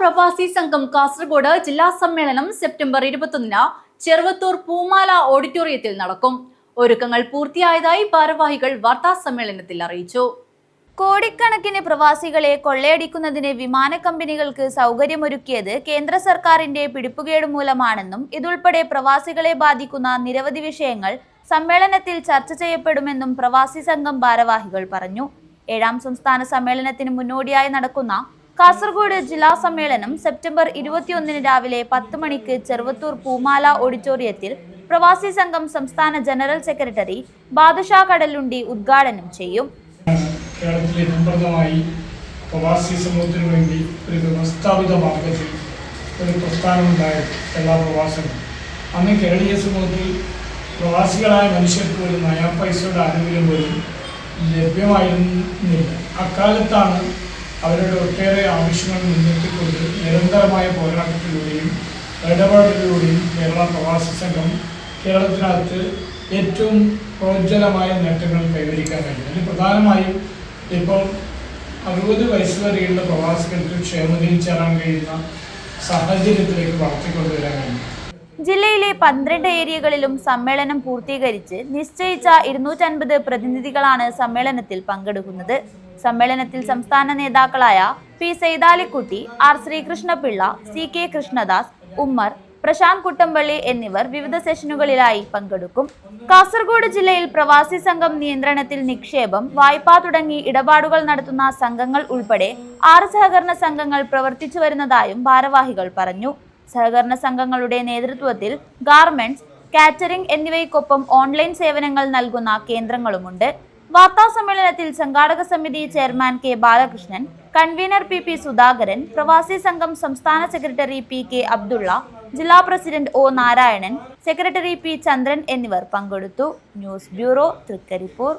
പ്രവാസി സംഘം കാസർഗോഡ് ജില്ലാ സമ്മേളനം സെപ്റ്റംബർ ഇരുപത്തൊന്നിന് ചെറുവത്തൂർ പൂമാല ഓഡിറ്റോറിയത്തിൽ നടക്കും. ഒരുക്കങ്ങൾ പൂർത്തിയായതായി ഭാരവാഹികൾ വാർത്താ സമ്മേളനത്തിൽ അറിയിച്ചു. കോടിക്കണക്കിന് പ്രവാസികളെ കൊള്ളയടിക്കുന്നതിന് വിമാന കമ്പനികൾക്ക് സൗകര്യമൊരുക്കിയത് കേന്ദ്ര സർക്കാരിന്റെ പിടിപ്പുകേട് മൂലമാണെന്നും ഇതുൾപ്പെടെ പ്രവാസികളെ ബാധിക്കുന്ന നിരവധി വിഷയങ്ങൾ സമ്മേളനത്തിൽ ചർച്ച ചെയ്യപ്പെടുമെന്നും പ്രവാസി സംഘം ഭാരവാഹികൾ പറഞ്ഞു. ഏഴാം സംസ്ഥാന സമ്മേളനത്തിന് മുന്നോടിയായി നടക്കുന്ന കാസർഗോഡ് ജില്ലാ സമ്മേളനം സെപ്റ്റംബർ ഇരുപത്തിയൊന്നിന് രാവിലെ പത്ത് മണിക്ക് ചെറുവത്തൂർ പൂമാല ഓഡിറ്റോറിയത്തിൽ പ്രവാസി സംഘം സംസ്ഥാന ജനറൽ സെക്രട്ടറി ബാദുഷാ കടലുണ്ടി ഉദ്ഘാടനം ചെയ്യും. പ്രവാസി സമൂഹത്തിനു വേണ്ടി ഒരു വ്യവസ്ഥാപിത മാർഗത്തിൽ ഒരു പ്രസ്ഥാനമുണ്ടായ എല്ലാ പ്രവാസികളും അന്ന് കേരളീയ സമൂഹത്തിൽ പ്രവാസികളായ മനുഷ്യർക്ക് ഒരു നയാ പൈസയുടെ ആനുകൂല്യം പോലും ലഭ്യമായിരുന്നില്ല. അക്കാലത്താണ് അവരുടെ ഒട്ടേറെ ആവശ്യങ്ങൾ മുൻനിർത്തിക്കൊണ്ട് നിരന്തരമായ പോരാട്ടത്തിലൂടെയും ഇടപെടലിലൂടെയും കേരള പ്രവാസി സംഘം കേരളത്തിനകത്ത് ഏറ്റവും പ്രോജ്വലമായ നേട്ടങ്ങൾ കൈവരിക്കാൻ കഴിഞ്ഞു. അതിൽ പ്രധാനമായും ഇപ്പോൾ അറുപത് വയസ്സ് വരെയുള്ള പ്രവാസികൾക്ക് ക്ഷേമതയിൽ ചേരാൻ കഴിയുന്ന സാഹചര്യത്തിലേക്ക് വളർത്തിക്കൊണ്ടുവരാൻ കഴിയും ജില്ലയിലെ പന്ത്രണ്ട് ഏരിയകളിലും സമ്മേളനം പൂർത്തീകരിച്ച് നിശ്ചയിച്ച ഇരുന്നൂറ്റൻപത് പ്രതിനിധികളാണ് സമ്മേളനത്തിൽ പങ്കെടുക്കുന്നത്. സമ്മേളനത്തിൽ സംസ്ഥാന നേതാക്കളായ P Saithalikutty R Sreekrishnapillai C K Krishnadas Ummer Prashanth Kuttampally എന്നിവർ വിവിധ സെഷനുകളിലായി പങ്കെടുക്കും. കാസർഗോഡ് ജില്ലയിൽ പ്രവാസി സംഘം നിയന്ത്രണത്തിൽ നിക്ഷേപം വായ്പ തുടങ്ങി ഇടപാടുകൾ നടത്തുന്ന സംഘങ്ങൾ ഉൾപ്പെടെ ആറ് സഹകരണ സംഘങ്ങൾ പ്രവർത്തിച്ചു വരുന്നതായും ഭാരവാഹികൾ പറഞ്ഞു. സഹകരണ സംഘങ്ങളുടെ നേതൃത്വത്തിൽ ഗാർമെന്റ്സ് കാറ്ററിംഗ് എന്നിവയ്ക്കൊപ്പം ഓൺലൈൻ സേവനങ്ങൾ നൽകുന്ന കേന്ദ്രങ്ങളുമുണ്ട്. വാർത്താ സമ്മേളനത്തിൽ സംഘാടക സമിതി chairman K Balakrishnan convener P P Sudhakaran പ്രവാസി സംഘം സംസ്ഥാന സെക്രട്ടറി പി കെ അബ്ദുള്ള ജില്ലാ president O Narayanan secretary P Chandran എന്നിവർ പങ്കെടുത്തു. News bureau Trikaripur.